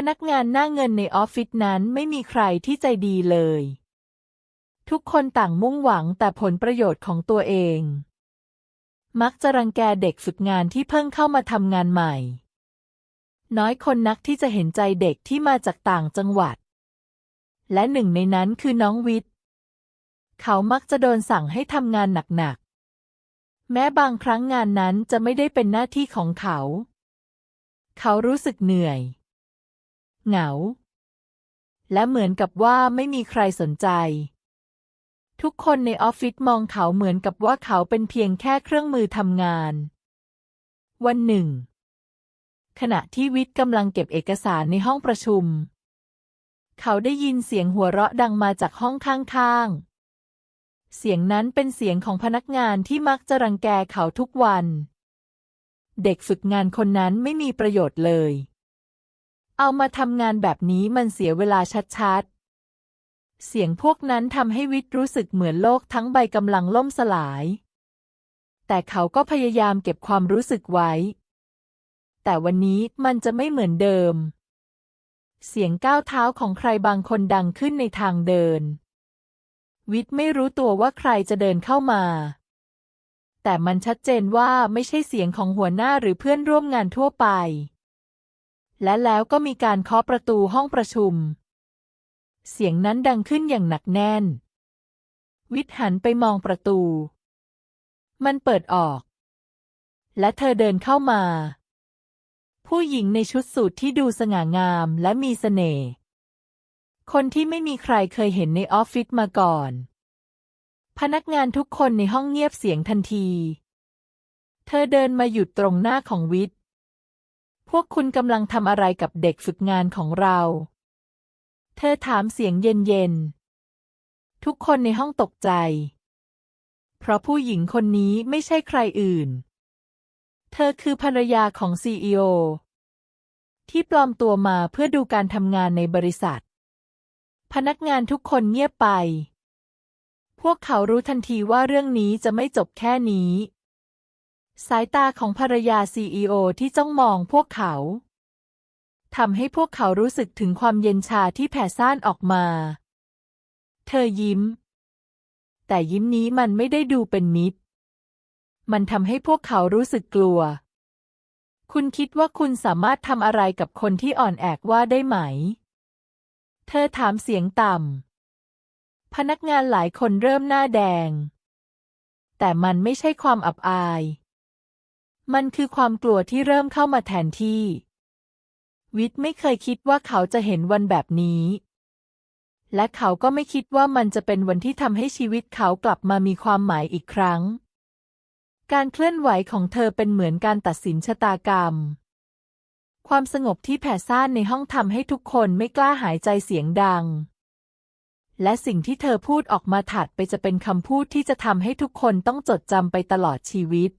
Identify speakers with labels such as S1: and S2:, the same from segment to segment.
S1: พนักงานหน้าเงินในออฟฟิศนั้นไม่มีใครที่ใจดีเลย ทุกคนต่างมุ่งหวังแต่ผลประโยชน์ของตัวเอง มักจะรังแกเด็กฝึกงานที่เพิ่งเข้ามาทำงานใหม่ น้อยคนนักที่จะเห็นใจเด็กที่มาจากต่างจังหวัด และหนึ่งในนั้นคือน้องวิทย์ เขามักจะโดนสั่งให้ทำงานหนักๆ แม้บางครั้งงานนั้นจะไม่ได้เป็นหน้าที่ของเขา เขารู้สึกเหนื่อย เหงา และเหมือนกับว่าไม่มีใครสนใจ ทุกคนในออฟฟิศมองเขาเหมือนกับว่าเขาเป็นเพียงแค่เครื่องมือทำงาน วันหนึ่ง ขณะที่วิทย์กำลังเก็บเอกสารในห้องประชุม เขาได้ยินเสียงหัวเราะดังมาจากห้องข้างๆเสียงนั้นเป็นเสียงของพนักงานที่มักจะรังแกเขาทุกวัน เด็กฝึกงานคนนั้นไม่มีประโยชน์เลย เอามาทำงานแบบนี้มันเสียเวลาชัดๆ เสียงพวกนั้นทำให้วิทย์รู้สึกเหมือนโลกทั้งใบกำลังล่มสลาย แต่เขาก็พยายามเก็บความรู้สึกไว้ แต่วันนี้มันจะไม่เหมือนเดิม เสียงก้าวเท้าของใครบางคนดังขึ้นในทางเดิน วิทย์ไม่รู้ตัวว่าใครจะเดินเข้ามา แต่มันชัดเจนว่าไม่ใช่เสียงของหัวหน้าหรือเพื่อนร่วมงานทั่วไป และแล้วก็มีการเคาะประตูห้องประชุม เสียงนั้นดังขึ้นอย่างหนักแน่น วิทย์หันไปมองประตู มันเปิดออก และเธอเดินเข้ามา ผู้หญิงในชุดสูทที่ดูสง่างามและมีเสน่ห์ คนที่ไม่มีใครเคยเห็นในออฟฟิศมาก่อน พนักงานทุกคนในห้องเงียบเสียงทันที เธอเดินมาหยุดตรงหน้าของวิทย พวกคุณกำลังทำอะไรกับเด็กฝึกงานของเรา เธอถามเสียงเย็นๆ ทุกคนในห้องตกใจ เพราะผู้หญิงคนนี้ไม่ใช่ใครอื่น เธอคือภรรยาของซีอีโอที่ปลอมตัวมาเพื่อดูการทำงานในบริษัท พนักงานทุกคนเงียบไป พวกเขารู้ทันทีว่าเรื่องนี้จะไม่จบแค่นี้ สายตาของภรรยาซีอีโอที่จ้องมองพวกเขาทำให้พวกเขารู้สึกถึงความเย็นชาที่แผ่ซ่านออกมา เธอยิ้ม แต่ยิ้มนี้มันไม่ได้ดูเป็นมิตร มันทำให้พวกเขารู้สึกกลัว คุณคิดว่าคุณสามารถทำอะไรกับคนที่อ่อนแอกว่าได้ไหม เธอถามเสียงต่ำ พนักงานหลายคนเริ่มหน้าแดง แต่มันไม่ใช่ความอับอาย มันคือความกลัวที่เริ่มเข้ามาแทนที่ วิทย์ไม่เคยคิดว่าเขาจะเห็นวันแบบนี้ และเขาก็ไม่คิดว่ามันจะเป็นวันที่ทำให้ชีวิตเขากลับมามีความหมายอีกครั้ง การเคลื่อนไหวของเธอเป็นเหมือนการตัดสินชะตากรรม ความสงบที่แผ่ซ่านในห้องทำให้ทุกคนไม่กล้าหายใจเสียงดัง และสิ่งที่เธอพูดออกมาถัดไปจะเป็นคำพูดที่จะทำให้ทุกคนต้องจดจำไปตลอดชีวิต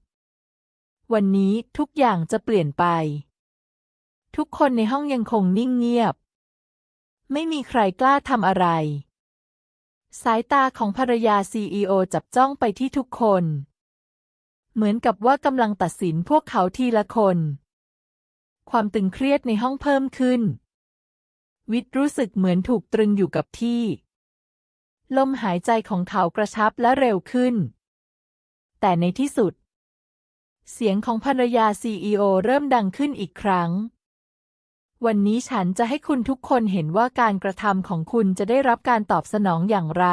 S1: วันนี้ทุกอย่างจะเปลี่ยนไป ทุกคนในห้องยังคงนิ่งเงียบ ไม่มีใครกล้าทำอะไร สายตาของภรรยาซีอีโอจับจ้องไปที่ทุกคน เหมือนกับว่ากำลังตัดสินพวกเขาทีละคน ความตึงเครียดในห้องเพิ่มขึ้น วิทรู้สึกเหมือนถูกตรึงอยู่กับที่ ลมหายใจของเขากระชับและเร็วขึ้น แต่ในที่สุด เสียงของภรรยาซีอีโอเริ่มดังขึ้นอีกครั้ง วันนี้ฉันจะให้คุณทุกคนเห็นว่าการกระทำของคุณจะได้รับการตอบสนองอย่างไร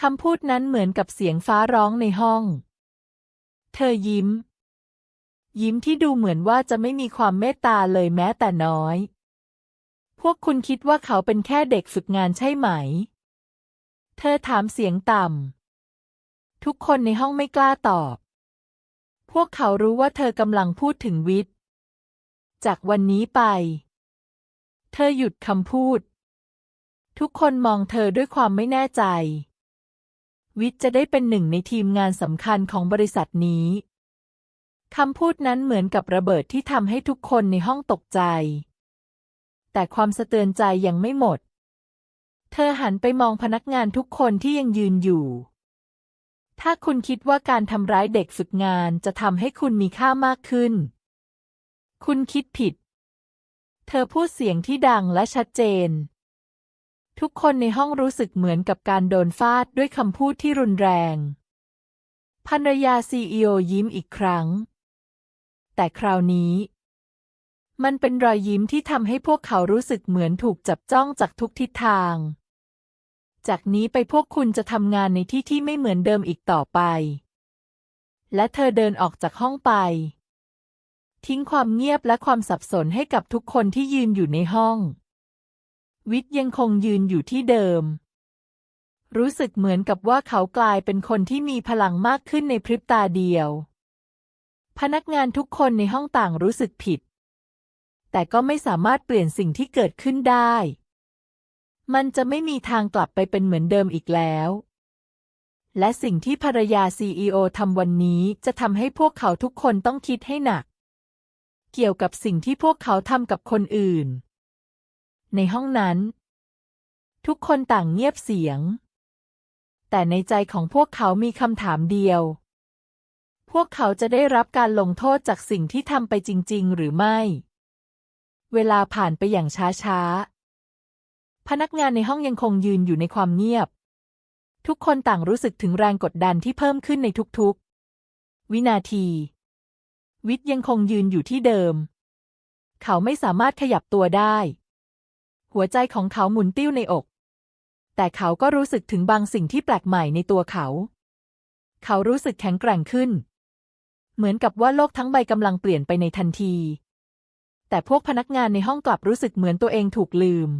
S1: คำพูดนั้นเหมือนกับเสียงฟ้าร้องในห้อง เธอยิ้ม ยิ้มที่ดูเหมือนว่าจะไม่มีความเมตตาเลยแม้แต่น้อย พวกคุณคิดว่าเขาเป็นแค่เด็กฝึกงานใช่ไหม เธอถามเสียงต่ำทุกคนในห้องไม่กล้าตอบ พวกเขารู้ว่าเธอกำลังพูดถึงวิทย์ จากวันนี้ไป เธอหยุดคำพูด ทุกคนมองเธอด้วยความไม่แน่ใจ วิทย์จะได้เป็นหนึ่งในทีมงานสำคัญของบริษัทนี้คำพูดนั้นเหมือนกับระเบิดที่ทำให้ทุกคนในห้องตกใจ แต่ความสะเตือนใจยังไม่หมด เธอหันไปมองพนักงานทุกคนที่ยังยืนอยู่ ถ้าคุณคิดว่าการทำร้ายเด็กฝึกงานจะทำให้คุณมีค่ามากขึ้น คุณคิดผิด เธอพูดเสียงที่ดังและชัดเจน ทุกคนในห้องรู้สึกเหมือนกับการโดนฟาดด้วยคำพูดที่รุนแรงภรรยาซีอีโอยิ้มอีกครั้ง แต่คราวนี้ มันเป็นรอยยิ้มที่ทำให้พวกเขารู้สึกเหมือนถูกจับจ้องจากทุกทิศทาง จากนี้ไปพวกคุณจะทำงานในที่ที่ไม่เหมือนเดิมอีกต่อไป และเธอเดินออกจากห้องไป ทิ้งความเงียบและความสับสนให้กับทุกคนที่ยืนอยู่ในห้อง วิทย์ยังคงยืนอยู่ที่เดิม รู้สึกเหมือนกับว่าเขากลายเป็นคนที่มีพลังมากขึ้นในพริบตาเดียว พนักงานทุกคนในห้องต่างรู้สึกผิด แต่ก็ไม่สามารถเปลี่ยนสิ่งที่เกิดขึ้นได้ มันจะไม่มีทางกลับไปเป็นเหมือนเดิมอีกแล้ว และสิ่งที่ภรรยาซีอีโอทำวันนี้จะทำให้พวกเขาทุกคนต้องคิดให้หนัก เกี่ยวกับสิ่งที่พวกเขาทำกับคนอื่น ในห้องนั้น ทุกคนต่างเงียบเสียง แต่ในใจของพวกเขามีคำถามเดียว พวกเขาจะได้รับการลงโทษจากสิ่งที่ทำไปจริง ๆ หรือไม่ เวลาผ่านไปอย่างช้าๆ พนักงานในห้องยังคงยืนอยู่ในความเงียบ ทุกคนต่างรู้สึกถึงแรงกดดันที่เพิ่มขึ้นในทุกๆ วินาที วิทย์ยังคงยืนอยู่ที่เดิม เขาไม่สามารถขยับตัวได้ หัวใจของเขาหมุนติ้วในอก แต่เขาก็รู้สึกถึงบางสิ่งที่แปลกใหม่ในตัวเขา เขารู้สึกแข็งแกร่งขึ้น เหมือนกับว่าโลกทั้งใบกำลังเปลี่ยนไปในทันที แต่พวกพนักงานในห้องกลับรู้สึกเหมือนตัวเองถูกลืม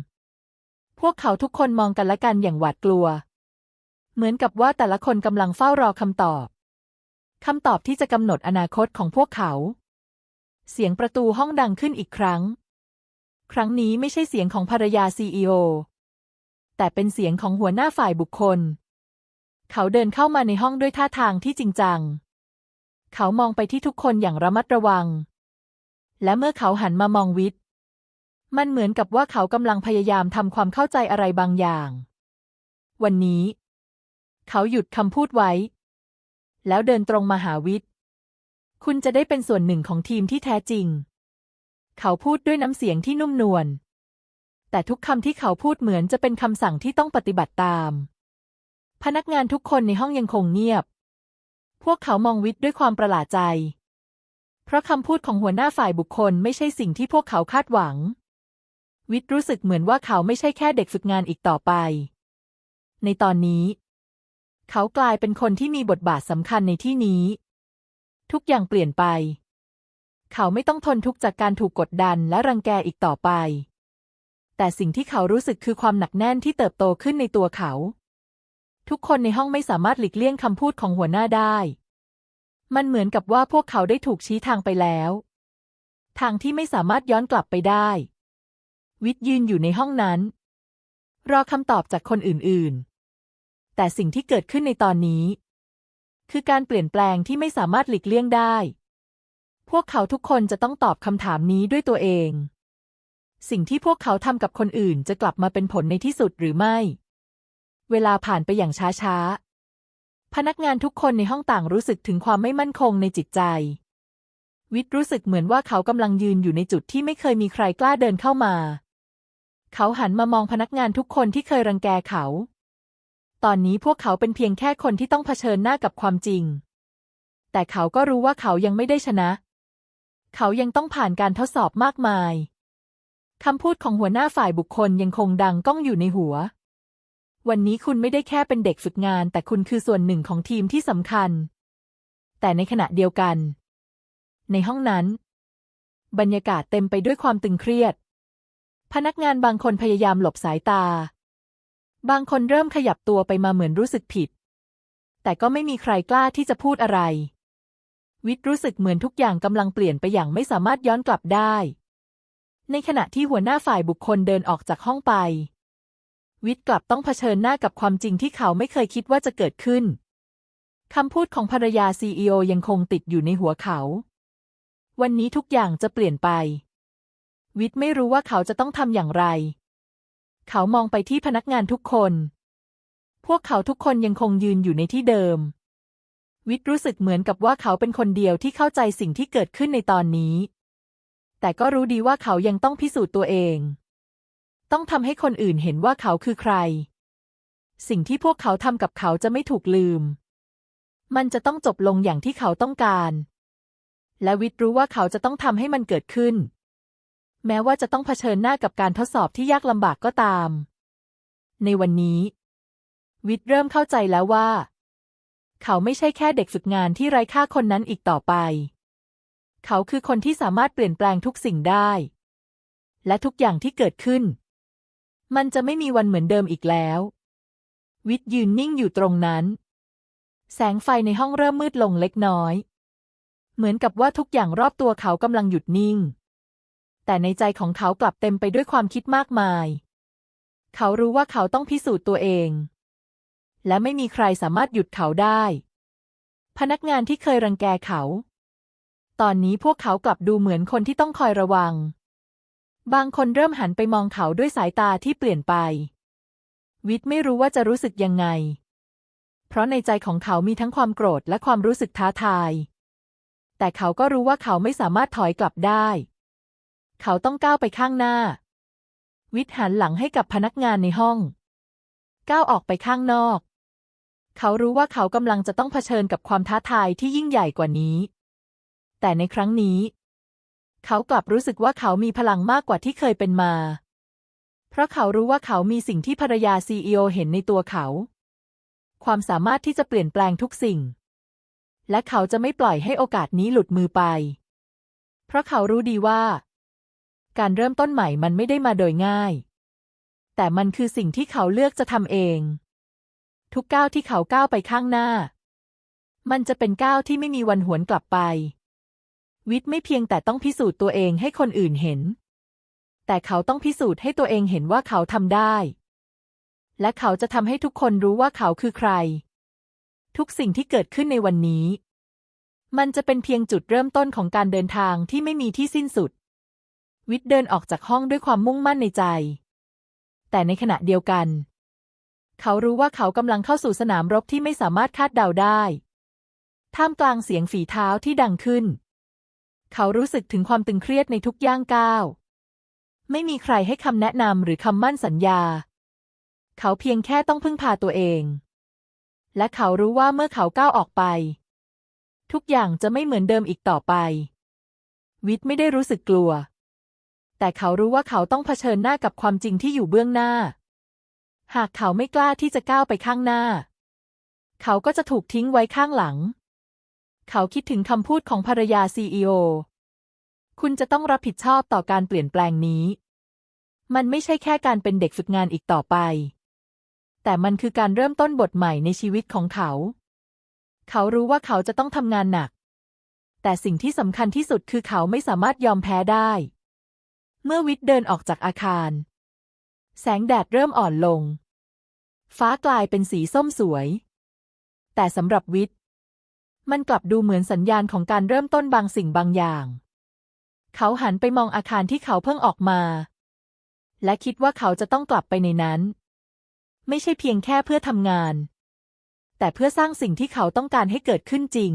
S1: พวกเขาทุกคนมองกันและกันอย่างหวาดกลัว เหมือนกับว่าแต่ละคนกำลังเฝ้ารอคำตอบคำตอบที่จะกำหนดอนาคตของพวกเขา เสียงประตูห้องดังขึ้นอีกครั้ง ครั้งนี้ไม่ใช่เสียงของภรรยาซีอีโอแต่เป็นเสียงของหัวหน้าฝ่ายบุคคล เขาเดินเข้ามาในห้องด้วยท่าทางที่จริงจัง เขามองไปที่ทุกคนอย่างระมัดระวัง และเมื่อเขาหันมามองวิท มันเหมือนกับว่าเขากำลังพยายามทำความเข้าใจอะไรบางอย่าง วันนี้ เขาหยุดคำพูดไว้ แล้วเดินตรงมาหาวิทย์ คุณจะได้เป็นส่วนหนึ่งของทีมที่แท้จริง เขาพูดด้วยน้ำเสียงที่นุ่มนวล แต่ทุกคำที่เขาพูดเหมือนจะเป็นคำสั่งที่ต้องปฏิบัติตาม พนักงานทุกคนในห้องยังคงเงียบ พวกเขามองวิทย์ด้วยความประหลาดใจ เพราะคำพูดของหัวหน้าฝ่ายบุคคลไม่ใช่สิ่งที่พวกเขาคาดหวัง วิทย์รู้สึกเหมือนว่าเขาไม่ใช่แค่เด็กฝึกงานอีกต่อไป ในตอนนี้ เขากลายเป็นคนที่มีบทบาทสำคัญในที่นี้ ทุกอย่างเปลี่ยนไป เขาไม่ต้องทนทุกข์จากการถูกกดดันและรังแกอีกต่อไป แต่สิ่งที่เขารู้สึกคือความหนักแน่นที่เติบโตขึ้นในตัวเขา ทุกคนในห้องไม่สามารถหลีกเลี่ยงคำพูดของหัวหน้าได้ มันเหมือนกับว่าพวกเขาได้ถูกชี้ทางไปแล้ว ทางที่ไม่สามารถย้อนกลับไปได้ วิทย์ยืนอยู่ในห้องนั้น รอคำตอบจากคนอื่นๆ แต่สิ่งที่เกิดขึ้นในตอนนี้ คือการเปลี่ยนแปลงที่ไม่สามารถหลีกเลี่ยงได้ พวกเขาทุกคนจะต้องตอบคำถามนี้ด้วยตัวเอง สิ่งที่พวกเขาทำกับคนอื่นจะกลับมาเป็นผลในที่สุดหรือไม่ เวลาผ่านไปอย่างช้าๆ พนักงานทุกคนในห้องต่างรู้สึกถึงความไม่มั่นคงในจิตใจวิทย์รู้สึกเหมือนว่าเขากำลังยืนอยู่ในจุดที่ไม่เคยมีใครกล้าเดินเข้ามา เขาหันมามองพนักงานทุกคนที่เคยรังแกเขา ตอนนี้พวกเขาเป็นเพียงแค่คนที่ต้องเผชิญหน้ากับความจริง แต่เขาก็รู้ว่าเขายังไม่ได้ชนะ เขายังต้องผ่านการทดสอบมากมาย คำพูดของหัวหน้าฝ่ายบุคคลยังคงดังก้องอยู่ในหัว วันนี้คุณไม่ได้แค่เป็นเด็กฝึกงาน แต่คุณคือส่วนหนึ่งของทีมที่สำคัญ แต่ในขณะเดียวกัน ในห้องนั้น บรรยากาศเต็มไปด้วยความตึงเครียด พนักงานบางคนพยายามหลบสายตา บางคนเริ่มขยับตัวไปมาเหมือนรู้สึกผิด แต่ก็ไม่มีใครกล้าที่จะพูดอะไร วิทย์รู้สึกเหมือนทุกอย่างกำลังเปลี่ยนไปอย่างไม่สามารถย้อนกลับได้ ในขณะที่หัวหน้าฝ่ายบุคคลเดินออกจากห้องไป วิทย์กลับต้องเผชิญหน้ากับความจริงที่เขาไม่เคยคิดว่าจะเกิดขึ้นคำพูดของภรรยาซีอยังคงติดอยู่ในหัวเขา วันนี้ทุกอย่างจะเปลี่ยนไป วิทย์ไม่รู้ว่าเขาจะต้องทำอย่างไร เขามองไปที่พนักงานทุกคน พวกเขาทุกคนยังคงยืนอยู่ในที่เดิม วิทย์รู้สึกเหมือนกับว่าเขาเป็นคนเดียวที่เข้าใจสิ่งที่เกิดขึ้นในตอนนี้ แต่ก็รู้ดีว่าเขายังต้องพิสูจน์ตัวเอง ต้องทำให้คนอื่นเห็นว่าเขาคือใคร สิ่งที่พวกเขาทำกับเขาจะไม่ถูกลืม มันจะต้องจบลงอย่างที่เขาต้องการ และวิทย์รู้ว่าเขาจะต้องทำให้มันเกิดขึ้น แม้ว่าจะต้องเผชิญหน้ากับการทดสอบที่ยากลำบากก็ตาม ในวันนี้ วิทย์เริ่มเข้าใจแล้วว่า เขาไม่ใช่แค่เด็กฝึกงานที่ไร้ค่าคนนั้นอีกต่อไป เขาคือคนที่สามารถเปลี่ยนแปลงทุกสิ่งได้ และทุกอย่างที่เกิดขึ้น มันจะไม่มีวันเหมือนเดิมอีกแล้ว วิทย์ยืนนิ่งอยู่ตรงนั้น แสงไฟในห้องเริ่มมืดลงเล็กน้อย เหมือนกับว่าทุกอย่างรอบตัวเขากำลังหยุดนิ่ง แต่ในใจของเขากลับเต็มไปด้วยความคิดมากมาย เขารู้ว่าเขาต้องพิสูจน์ตัวเอง และไม่มีใครสามารถหยุดเขาได้ พนักงานที่เคยรังแกเขา ตอนนี้พวกเขากลับดูเหมือนคนที่ต้องคอยระวัง บางคนเริ่มหันไปมองเขาด้วยสายตาที่เปลี่ยนไป วิทไม่รู้ว่าจะรู้สึกยังไง เพราะในใจของเขามีทั้งความโกรธและความรู้สึกท้าทาย แต่เขาก็รู้ว่าเขาไม่สามารถถอยกลับได้ เขาต้องก้าวไปข้างหน้า วิทย์หันหลังให้กับพนักงานในห้อง ก้าวออกไปข้างนอก เขารู้ว่าเขากำลังจะต้องเผชิญกับความท้าทายที่ยิ่งใหญ่กว่านี้ แต่ในครั้งนี้ เขากลับรู้สึกว่าเขามีพลังมากกว่าที่เคยเป็นมา เพราะเขารู้ว่าเขามีสิ่งที่ภรรยาซีอเห็นในตัวเขา ความสามารถที่จะเปลี่ยนแปลงทุกสิ่ง และเขาจะไม่ปล่อยให้โอกาสนี้หลุดมือไป เพราะเขารู้ดีว่า การเริ่มต้นใหม่มันไม่ได้มาโดยง่าย แต่มันคือสิ่งที่เขาเลือกจะทำเอง ทุกก้าวที่เขาก้าวไปข้างหน้า มันจะเป็นก้าวที่ไม่มีวันหวนกลับไป วิทย์ไม่เพียงแต่ต้องพิสูจน์ตัวเองให้คนอื่นเห็น แต่เขาต้องพิสูจน์ให้ตัวเองเห็นว่าเขาทำได้ และเขาจะทำให้ทุกคนรู้ว่าเขาคือใคร ทุกสิ่งที่เกิดขึ้นในวันนี้ มันจะเป็นเพียงจุดเริ่มต้นของการเดินทางที่ไม่มีที่สิ้นสุด วิทย์เดินออกจากห้องด้วยความมุ่งมั่นในใจ แต่ในขณะเดียวกัน เขารู้ว่าเขากำลังเข้าสู่สนามรบที่ไม่สามารถคาดเดาได้ ท่ามกลางเสียงฝีเท้าที่ดังขึ้น เขารู้สึกถึงความตึงเครียดในทุกย่างก้าว ไม่มีใครให้คำแนะนำหรือคำมั่นสัญญา เขาเพียงแค่ต้องพึ่งพาตัวเอง และเขารู้ว่าเมื่อเขาก้าวออกไป ทุกอย่างจะไม่เหมือนเดิมอีกต่อไป วิทย์ไม่ได้รู้สึกกลัว แต่เขารู้ว่าเขาต้องเผชิญหน้ากับความจริงที่อยู่เบื้องหน้า หากเขาไม่กล้าที่จะก้าวไปข้างหน้า เขาก็จะถูกทิ้งไว้ข้างหลัง เขาคิดถึงคำพูดของภรรยาซีอคุณจะต้องรับผิดชอบต่อการเปลี่ยนแปลงนี้ มันไม่ใช่แค่การเป็นเด็กฝึกงานอีกต่อไป แต่มันคือการเริ่มต้นบทใหม่ในชีวิตของเขา เขารู้ว่าเขาจะต้องทำงานหนัก แต่สิ่งที่สำคัญที่สุดคือเขาไม่สามารถยอมแพ้ได้ เมื่อวิทย์เดินออกจากอาคาร แสงแดดเริ่มอ่อนลง ฟ้ากลายเป็นสีส้มสวย แต่สำหรับวิทย์ มันกลับดูเหมือนสัญญาณของการเริ่มต้นบางสิ่งบางอย่าง เขาหันไปมองอาคารที่เขาเพิ่งออกมา และคิดว่าเขาจะต้องกลับไปในนั้น ไม่ใช่เพียงแค่เพื่อทำงาน แต่เพื่อสร้างสิ่งที่เขาต้องการให้เกิดขึ้นจริง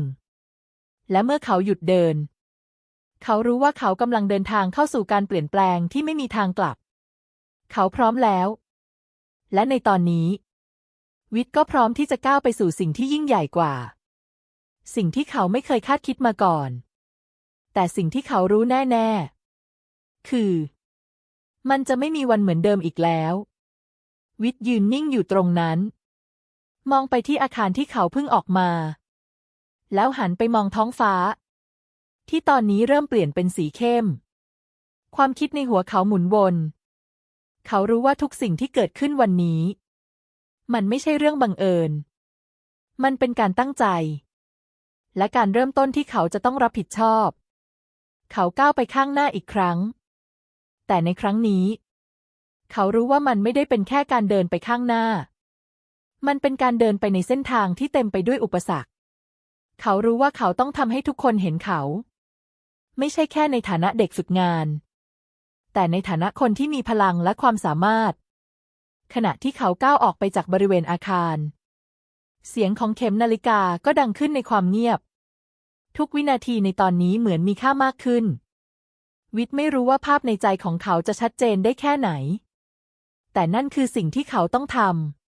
S1: และเมื่อเขาหยุดเดิน เขารู้ว่าเขากำลังเดินทางเข้าสู่การเปลี่ยนแปลงที่ไม่มีทางกลับ เขาพร้อมแล้ว และในตอนนี้ วิทย์ก็พร้อมที่จะก้าวไปสู่สิ่งที่ยิ่งใหญ่กว่า สิ่งที่เขาไม่เคยคาดคิดมาก่อน แต่สิ่งที่เขารู้แน่ๆ คือ มันจะไม่มีวันเหมือนเดิมอีกแล้ว วิทย์ยืนนิ่งอยู่ตรงนั้น มองไปที่อาคารที่เขาเพิ่งออกมา แล้วหันไปมองท้องฟ้า ที่ตอนนี้เริ่มเปลี่ยนเป็นสีเข้ม ความคิดในหัวเขาหมุนวน เขารู้ว่าทุกสิ่งที่เกิดขึ้นวันนี้ มันไม่ใช่เรื่องบังเอิญ มันเป็นการตั้งใจ และการเริ่มต้นที่เขาจะต้องรับผิดชอบ เขาก้าวไปข้างหน้าอีกครั้ง แต่ในครั้งนี้ เขารู้ว่ามันไม่ได้เป็นแค่การเดินไปข้างหน้า มันเป็นการเดินไปในเส้นทางที่เต็มไปด้วยอุปสรรคเขารู้ว่าเขาต้องทำให้ทุกคนเห็นเขา ไม่ใช่แค่ในฐานะเด็กฝึกงาน แต่ในฐานะคนที่มีพลังและความสามารถ ขณะที่เขาก้าวออกไปจากบริเวณอาคาร เสียงของเข็มนาฬิกาก็ดังขึ้นในความเงียบ ทุกวินาทีในตอนนี้เหมือนมีค่ามากขึ้น วิทย์ไม่รู้ว่าภาพในใจของเขาจะชัดเจนได้แค่ไหน แต่นั่นคือสิ่งที่เขาต้องท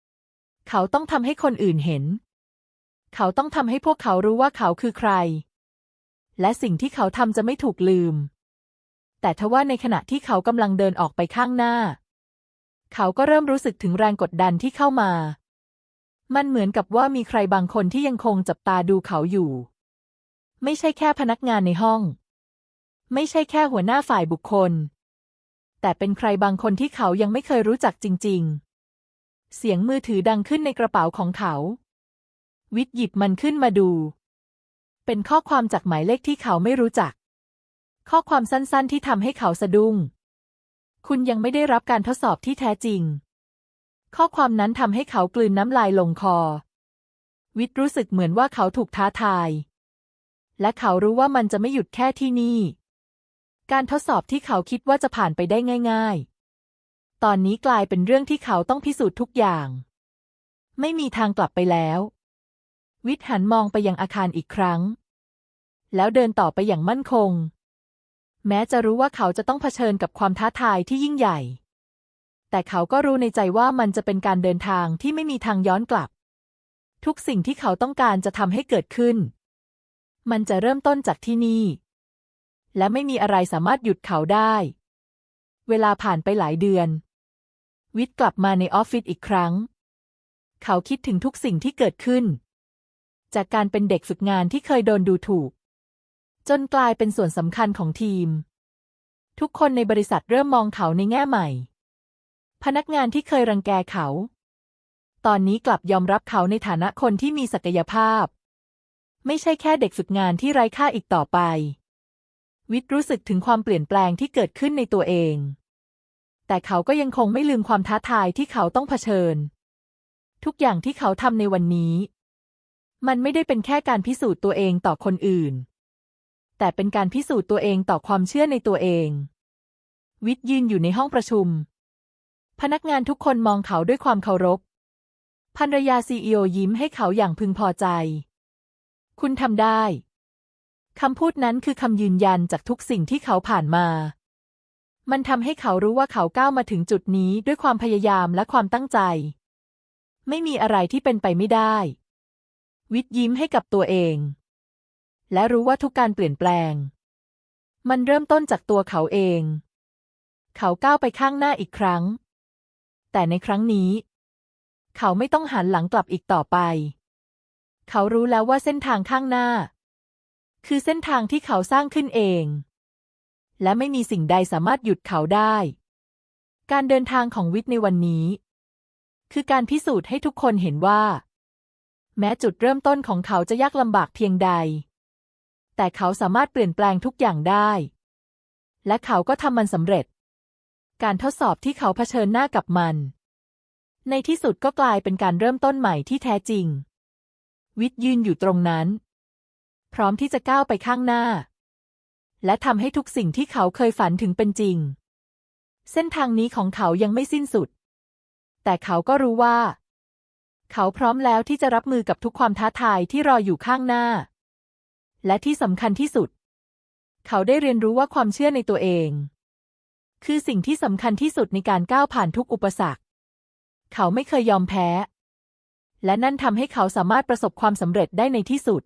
S1: ำเขาต้องทำให้คนอื่นเห็น เขาต้องทำให้พวกเขารู้ว่าเขาคือใคร และสิ่งที่เขาทำจะไม่ถูกลืม แต่ทว่าในขณะที่เขากำลังเดินออกไปข้างหน้า เขาก็เริ่มรู้สึกถึงแรงกดดันที่เข้ามา มันเหมือนกับว่ามีใครบางคนที่ยังคงจับตาดูเขาอยู่ ไม่ใช่แค่พนักงานในห้อง ไม่ใช่แค่หัวหน้าฝ่ายบุคคล แต่เป็นใครบางคนที่เขายังไม่เคยรู้จักจริง ๆ เสียงมือถือดังขึ้นในกระเป๋าของเขา วิทย์หยิบมันขึ้นมาดู เป็นข้อความจากหมายเลขที่เขาไม่รู้จัก ข้อความสั้นๆที่ทำให้เขาสะดุ้ง คุณยังไม่ได้รับการทดสอบที่แท้จริง ข้อความนั้นทำให้เขากลืนน้ำลายลงคอ วิทรู้สึกเหมือนว่าเขาถูกท้าทาย และเขารู้ว่ามันจะไม่หยุดแค่ที่นี่ การทดสอบที่เขาคิดว่าจะผ่านไปได้ง่าย ๆ ตอนนี้กลายเป็นเรื่องที่เขาต้องพิสูจน์ทุกอย่าง ไม่มีทางกลับไปแล้ว วิทย์หันมองไปยังอาคารอีกครั้ง แล้วเดินต่อไปอย่างมั่นคง แม้จะรู้ว่าเขาจะต้องเผชิญกับความท้าทายที่ยิ่งใหญ่ แต่เขาก็รู้ในใจว่ามันจะเป็นการเดินทางที่ไม่มีทางย้อนกลับ ทุกสิ่งที่เขาต้องการจะทำให้เกิดขึ้น มันจะเริ่มต้นจากที่นี่ และไม่มีอะไรสามารถหยุดเขาได้ เวลาผ่านไปหลายเดือน วิทย์กลับมาในออฟฟิศอีกครั้ง เขาคิดถึงทุกสิ่งที่เกิดขึ้น จากการเป็นเด็กฝึกงานที่เคยโดนดูถูก จนกลายเป็นส่วนสำคัญของทีม ทุกคนในบริษัทเริ่มมองเขาในแง่ใหม่ พนักงานที่เคยรังแกเขา ตอนนี้กลับยอมรับเขาในฐานะคนที่มีศักยภาพ ไม่ใช่แค่เด็กฝึกงานที่ไร้ค่าอีกต่อไป วิทย์รู้สึกถึงความเปลี่ยนแปลงที่เกิดขึ้นในตัวเอง แต่เขาก็ยังคงไม่ลืมความท้าทายที่เขาต้องเผชิญทุกอย่างที่เขาทำในวันนี้ มันไม่ได้เป็นแค่การพิสูจน์ตัวเองต่อคนอื่น แต่เป็นการพิสูจน์ตัวเองต่อความเชื่อในตัวเอง วิทย์ยืนอยู่ในห้องประชุม พนักงานทุกคนมองเขาด้วยความเคารพภรรยาซีอีโอยิ้มให้เขาอย่างพึงพอใจ คุณทำได้ คำพูดนั้นคือคำยืนยันจากทุกสิ่งที่เขาผ่านมา มันทำให้เขารู้ว่าเขาก้าวมาถึงจุดนี้ด้วยความพยายามและความตั้งใจ ไม่มีอะไรที่เป็นไปไม่ได้ วิทย์ยิ้มให้กับตัวเอง และรู้ว่าทุกการเปลี่ยนแปลง มันเริ่มต้นจากตัวเขาเอง เขาก้าวไปข้างหน้าอีกครั้ง แต่ในครั้งนี้ เขาไม่ต้องหันหลังกลับอีกต่อไป เขารู้แล้วว่าเส้นทางข้างหน้า คือเส้นทางที่เขาสร้างขึ้นเอง และไม่มีสิ่งใดสามารถหยุดเขาได้ การเดินทางของวิทย์ในวันนี้ คือการพิสูจน์ให้ทุกคนเห็นว่า แม้จุดเริ่มต้นของเขาจะยากลำบากเพียงใด แต่เขาสามารถเปลี่ยนแปลงทุกอย่างได้ และเขาก็ทำมันสำเร็จ การทดสอบที่เขาเผชิญหน้ากับมัน ในที่สุดก็กลายเป็นการเริ่มต้นใหม่ที่แท้จริง วิทย์ยืนอยู่ตรงนั้น พร้อมที่จะก้าวไปข้างหน้า และทำให้ทุกสิ่งที่เขาเคยฝันถึงเป็นจริง เส้นทางนี้ของเขายังไม่สิ้นสุด แต่เขาก็รู้ว่า เขาพร้อมแล้วที่จะรับมือกับทุกความท้าทายที่รออยู่ข้างหน้า และที่สำคัญที่สุด เขาได้เรียนรู้ว่าความเชื่อในตัวเอง คือสิ่งที่สำคัญที่สุดในการก้าวผ่านทุกอุปสรรค เขาไม่เคยยอมแพ้ และนั่นทำให้เขาสามารถประสบความสำเร็จได้ในที่สุด